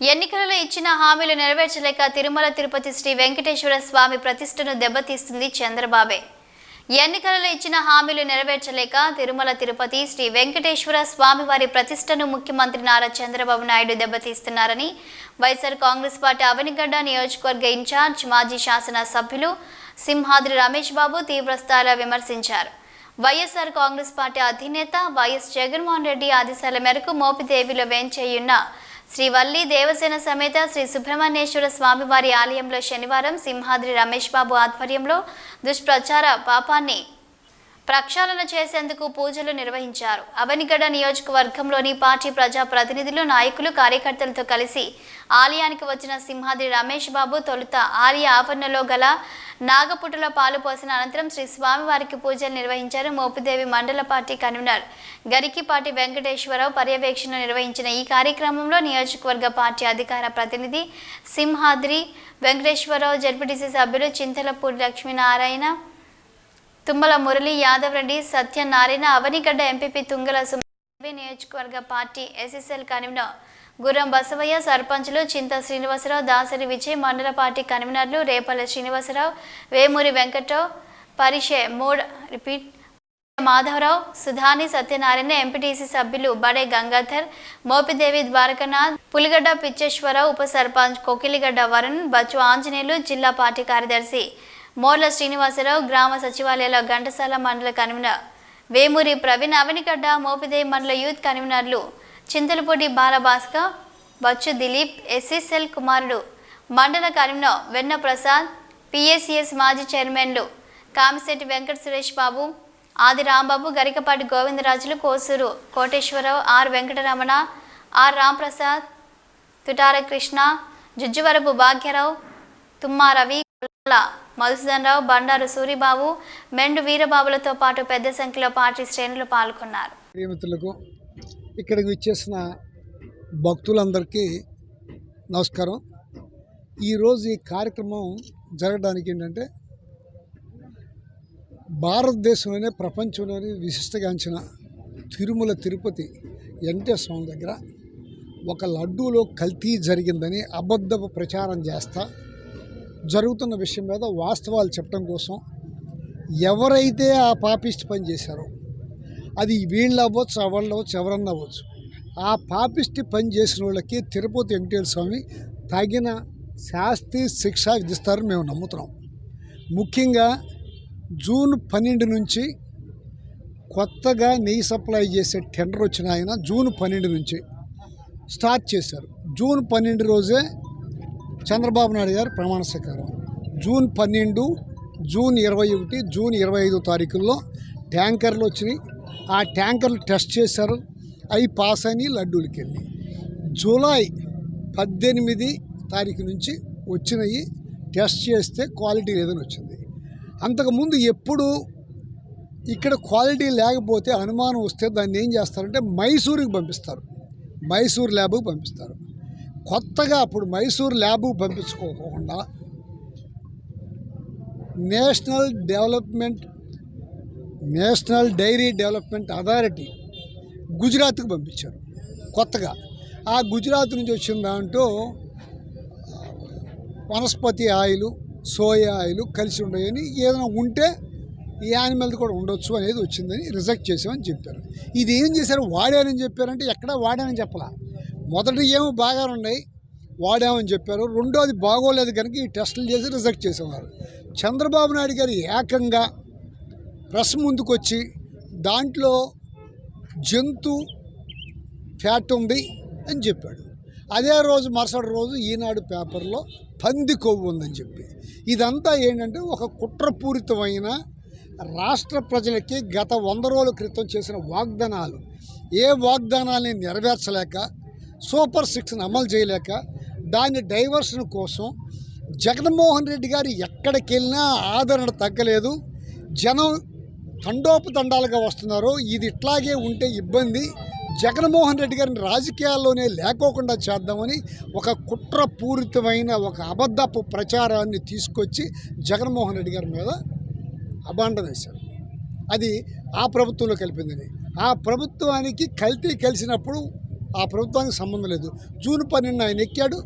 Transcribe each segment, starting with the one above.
ఎన్నికలలో ఇచ్చిన హామీలు నెరవేర్చలేక తిరుమల తిరుపతి శ్రీ వెంకటేశ్వర స్వామి ప్రతిష్టను దెబ్బతీస్తుంది చంద్రబాబే. ఎన్నికలలో ఇచ్చిన హామీలు నెరవేర్చలేక తిరుమల తిరుపతి శ్రీ వెంకటేశ్వర స్వామి వారి ప్రతిష్టను ముఖ్యమంత్రి నారా చంద్రబాబు నాయుడు దెబ్బతీస్తున్నారని వైఎస్ఆర్ కాంగ్రెస్ పార్టీ అవనిగడ్డ నియోజకవర్గ ఇన్ఛార్జ్ మాజీ శాసన సభ్యులు సింహాద్రి రమేష్ బాబు తీవ్రస్థాయిలో విమర్శించారు. వైఎస్ఆర్ కాంగ్రెస్ పార్టీ అధినేత వైఎస్ జగన్మోహన్ రెడ్డి ఆదేశాల మేరకు మోపిదేవిలో వేంచేయున్న శ్రీ వల్లి దేవసేన సమేత శ్రీ సుబ్రహ్మణ్యేశ్వర స్వామివారి ఆలయంలో శనివారం సింహాద్రి రమేష్ బాబు ఆధ్వర్యంలో దుష్ప్రచార పాపాన్ని ప్రక్షాళన చేసేందుకు పూజలు నిర్వహించారు. అవనిగడ నియోజకవర్గంలోని పార్టీ ప్రజా ప్రతినిధులు నాయకులు కార్యకర్తలతో కలిసి ఆలయానికి వచ్చిన సింహాద్రి రమేష్ బాబు తొలుత ఆలయ ఆవరణలో గల నాగపుట్టులో పాలు పోసిన అనంతరం శ్రీ స్వామివారికి పూజలు నిర్వహించారు మోపుదేవి మండల పార్టీ కన్వీనర్. గరికిపాటి వెంకటేశ్వరరావు పర్యవేక్షణ నిర్వహించిన ఈ కార్యక్రమంలో నియోజకవర్గ పార్టీ అధికార ప్రతినిధి సింహాద్రి వెంకటేశ్వరరావు జడ్పీటీసీ సభ్యులు చింతలపూడి లక్ష్మీనారాయణ తుమ్మల మురళి యాదవ్ రెడ్డి సత్యనారాయణ అవనిగడ్డ ఎంపీపీ తుంగల సుమే నియోజకవర్గ పార్టీ ఎస్ఎస్ఎల్ కన్వీనర్ గుర్రం బసవయ్య సర్పంచులు చింత శ్రీనివాసరావు దాసరి విజయ్ మండల పార్టీ కన్వీనర్లు రేపల్ల శ్రీనివాసరావు వేమూరి వెంకట్రావు పరిషే మోడ్ రిపీట్ మాధవరావు సుధాని సత్యనారాయణ ఎంపీటీసీ సభ్యులు బడే గంగాధర్ మోపిదేవి ద్వారకనాథ్ పులిగడ్డ పిచ్చేశ్వరరావు ఉప సర్పంచ్ కోకిలిగడ్డ వరుణ్ బచ్చు ఆంజనేయులు జిల్లా పార్టీ కార్యదర్శి మోర్ల శ్రీనివాసరావు గ్రామ సచివాలయాల ఘంటసాల మండల కన్వీనర్. వేమూరి ప్రవీణ్ అవనిగడ్డ మోపిదే మండల యూత్ కన్వీనర్లు చింతలపూడి బాలభాస్కర్ బచ్చు దిలీప్ ఎస్ఎస్ఎల్ కుమారుడు. మండల కన్వీనర్ వెన్న ప్రసాద్ పిఎస్సిఎస్ మాజీ చైర్మన్లు కామిశెట్టి వెంకట సురేష్ బాబు ఆది రాంబాబు గరికపాటి గోవిందరాజులు కోసూరు కోటేశ్వరరావు ఆర్ వెంకటరమణ ఆర్ రాంప్రసాద్ తుటార కృష్ణ జుజ్జువరపు భాగ్యరావు తుమ్మారవి మధుసూదన్ రావు బండారు సూరిబాబు మెండు వీరబాబులతో పాటు పెద్ద సంఖ్యలో పార్టీ శ్రేణులు పాల్గొన్నారు. ప్రియమిత్రులకు ఇక్కడికి విచ్చేసిన భక్తులందరికీ నమస్కారం. ఈరోజు ఈ కార్యక్రమం జరగడానికి ఏంటంటే భారతదేశంలోనే ప్రపంచంలోనే విశిష్టగాంచిన తిరుమల తిరుపతి వెంకటేశ్వర స్వామి దగ్గర ఒక లడ్డూలో కల్తీ జరిగిందని అబద్ధపు ప్రచారం చేస్తా జరుగుతున్న విషయం మీద వాస్తవాలు చెప్పడం కోసం ఎవరైతే ఆ పాపిస్ట్ పని చేశారో అది వీళ్ళు అవ్వచ్చు వాళ్ళు అవ్వచ్చు ఎవరన్నా అవ్వచ్చు ఆ పాపిస్ట్ పని చేసిన వాళ్ళకి తిరుపతి వెంకటేశ్వర స్వామి తగిన శాస్తి శిక్ష విధిస్తారని మేము నమ్ముతున్నాం. ముఖ్యంగా జూన్ పన్నెండు నుంచి కొత్తగా నెయ్యి సప్లై చేసే టెండర్ వచ్చిన ఆయన జూన్ పన్నెండు నుంచి స్టార్ట్ చేశారు. జూన్ పన్నెండు రోజే చంద్రబాబు నాయుడు గారు ప్రమాణ స్వీకారం. జూన్ పన్నెండు జూన్ ఇరవై ఒకటి జూన్ ఇరవై ఐదో తారీఖుల్లో ట్యాంకర్లు వచ్చినాయి. ఆ ట్యాంకర్లు టెస్ట్ చేశారు. అవి పాస్ అని లడ్డూలకి వెళ్ళి జూలై పద్దెనిమిది తారీఖు నుంచి వచ్చినవి టెస్ట్ చేస్తే క్వాలిటీ లేదని వచ్చింది. అంతకుముందు ఎప్పుడు ఇక్కడ క్వాలిటీ లేకపోతే అనుమానం వస్తే దాన్ని ఏం చేస్తారంటే మైసూరుకి పంపిస్తారు. మైసూర్ ల్యాబ్కి పంపిస్తారు. కొత్తగా అప్పుడు Mysore lab పంపించుకోకుండా national development national dairy development authority గుజరాత్కు పంపించారు. కొత్తగా. ఆ గుజరాత్ నుంచి వచ్చిన దాంట్లో వనస్పతి ఆయిలు సోయా ఆయిలు కలిసి ఉన్నాయని ఏదైనా ఉంటే ఈ యానిమల్ది కూడా ఉండొచ్చు అనేది వచ్చిందని రిజెక్ట్ చేసామని చెప్పారు. ఇది ఏం చేశారు? వాడారని చెప్పారంటే ఎక్కడ వాడానని చెప్పలా. మొదటి ఏమో బాగా ఉన్నాయి వాడామని చెప్పారు. రెండోది బాగోలేదు కనుక ఈ టెస్టులు చేసి రిజెక్ట్ చేసేవారు. చంద్రబాబు నాయుడు గారు ఏకంగా ప్రెస్ ముందుకు వచ్చి దాంట్లో జంతు ఫ్యాట్ ఉంది అని చెప్పాడు. అదే రోజు మరుసటి రోజు ఈనాడు పేపర్లో పంది కొవ్వు ఉందని చెప్పి. ఇదంతా ఏంటంటే ఒక కుట్రపూరితమైన రాష్ట్ర ప్రజలకి గత వంద రోజుల క్రితం చేసిన వాగ్దానాలు. ఏ వాగ్దానాల్ని నెరవేర్చలేక సూపర్ సిక్స్ని అమలు చేయలేక దాని డైవర్షన్ కోసం జగన్మోహన్ రెడ్డి గారు ఎక్కడికి వెళ్ళినా ఆదరణ తగ్గలేదు. జనం తండోపతండాలుగా వస్తున్నారు. ఇది ఇట్లాగే ఉంటే ఇబ్బంది. జగన్మోహన్ రెడ్డి గారిని రాజకీయాల్లోనే లేకోకుండా చేద్దామని ఒక కుట్రపూరితమైన ఒక అబద్ధపు ప్రచారాన్ని తీసుకొచ్చి జగన్మోహన్ రెడ్డి గారి మీద అబాండం వేశారు. అది ఆ ప్రభుత్వంలో కలిపిందని. ఆ ప్రభుత్వానికి కల్తీ కలిసినప్పుడు ఆ ప్రభుత్వానికి సంబంధం లేదు. జూన్ పన్నెండు ఆయన ఎక్కాడు.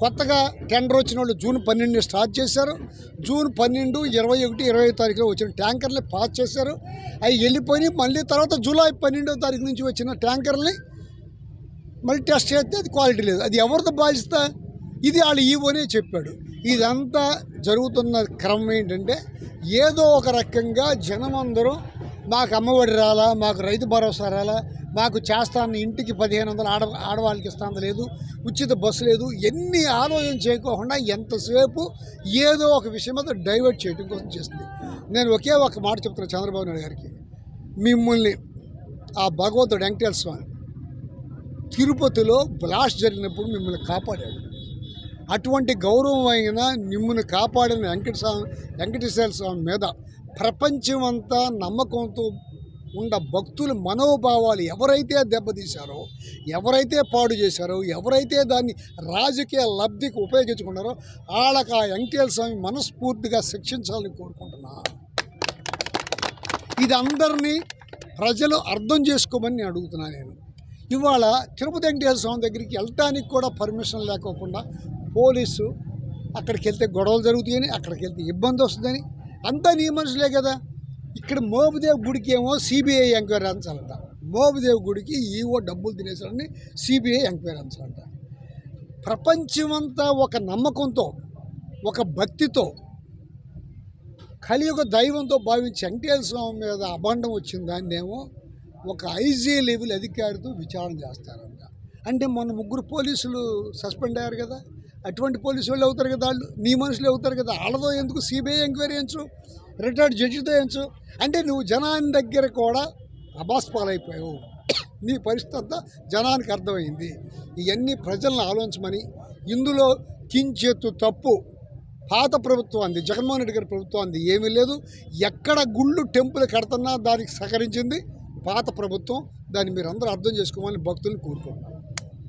కొత్తగా టెండర్ వచ్చిన వాళ్ళు జూన్ పన్నెండుని స్టార్ట్ చేశారు. జూన్ పన్నెండు ఇరవై ఒకటి ఇరవై తారీఖులో వచ్చిన ట్యాంకర్లు పాస్ చేశారు. అవి వెళ్ళిపోయి మళ్ళీ తర్వాత జూలై పన్నెండో తారీఖు నుంచి వచ్చిన ట్యాంకర్ని మళ్ళీ టెస్ట్ చేస్తే అది క్వాలిటీ లేదు. అది ఎవరితో బాధ్యత? ఇది వాళ్ళు ఈవోనే చెప్పాడు. ఇదంతా జరుగుతున్న క్రమం ఏంటంటే ఏదో ఒక రకంగా జనం అందరూ మాకు అమ్మఒడి రాలా మాకు రైతు భరోసా రాలా మాకు చేస్తాను ఇంటికి పదిహేను వందలు ఆడ ఆడవాళ్ళకి ఇస్తాను లేదు ఉచిత బస్సు లేదు ఎన్ని ఆలోచన చేయకోకుండా ఎంతసేపు ఏదో ఒక విషయం మీద డైవర్ట్ చేయడం కోసం చేస్తుంది. నేను ఒకే ఒక మాట చెప్తున్నాను చంద్రబాబు నాయుడు గారికి. మిమ్మల్ని ఆ భగవంతుడు వెంకటేశ్వర స్వామి తిరుపతిలో బ్లాస్ట్ జరిగినప్పుడు మిమ్మల్ని కాపాడాడు. అటువంటి గౌరవమైన మిమ్మల్ని కాపాడిన వెంకటస్వామి వెంకటేశ్వర స్వామి మీద ప్రపంచమంతా నమ్మకంతో ఉన్న భక్తుల మనోభావాలు ఎవరైతే దెబ్బతీశారో ఎవరైతే పాడు చేశారో ఎవరైతే దాన్ని రాజకీయ లబ్ధికి ఉపయోగించుకున్నారో వాళ్ళకి ఆ వెంకటేశ్వర స్వామి మనస్ఫూర్తిగా శిక్షించాలని కోరుకుంటున్నా. ఇది అందరినీ ప్రజలు అర్థం చేసుకోమని నేను అడుగుతున్నాను నేను. ఇవాళ తిరుపతి వెంకటేశ్వర స్వామి దగ్గరికి వెళ్ళటానికి కూడా పర్మిషన్ లేకోకుండా పోలీసు అక్కడికి వెళ్తే గొడవలు జరుగుతాయని అక్కడికి వెళ్తే ఇబ్బంది వస్తుందని అంతా నీ మనుషులే కదా. ఇక్కడ మోబుదేవ్ గుడికి ఏమో సిబిఐ ఎంక్వైరీ అంచాలంట మోబుదేవ్ గుడికి ఈవో డబ్బులు తినేసాడని సిబిఐ ఎంక్వైరీ అంచాలంట ప్రపంచమంతా ఒక నమ్మకంతో ఒక భక్తితో కలియుగ దైవంతో భావించి వెంకటేశ్వర స్వామి మీద అభండం వచ్చిన దాన్నేమో ఒక ఐజీ లెవెల్ అధికారితో విచారణ చేస్తారంట. అంటే మొన్న ముగ్గురు పోలీసులు సస్పెండ్ అయ్యారు కదా. అటువంటి పోలీసు వాళ్ళు అవుతారు కదా వాళ్ళు నీ మనుషులు అవుతారు కదా వాళ్ళతో ఎందుకు సిబిఐ ఎంక్వైరీ ఎంచు రిటైర్డ్ జడ్జితో ఎంచు అంటే నువ్వు జనాన్ని దగ్గర కూడా అబాస్పాలైపోయావు నీ పరిస్థితి అంతా జనానికి అర్థమైంది. ఇవన్నీ ప్రజలను ఆలోచించమని ఇందులో కించెత్తు తప్పు పాత ప్రభుత్వం అంది జగన్మోహన్ రెడ్డి గారి ప్రభుత్వం అంది ఏమీ లేదు. ఎక్కడ గుళ్ళు టెంపుల్ కడుతున్నా దానికి సహకరించింది పాత ప్రభుత్వం. దాన్ని మీరు అందరూ అర్థం చేసుకోమని భక్తుల్ని కోరుకుంటున్నాను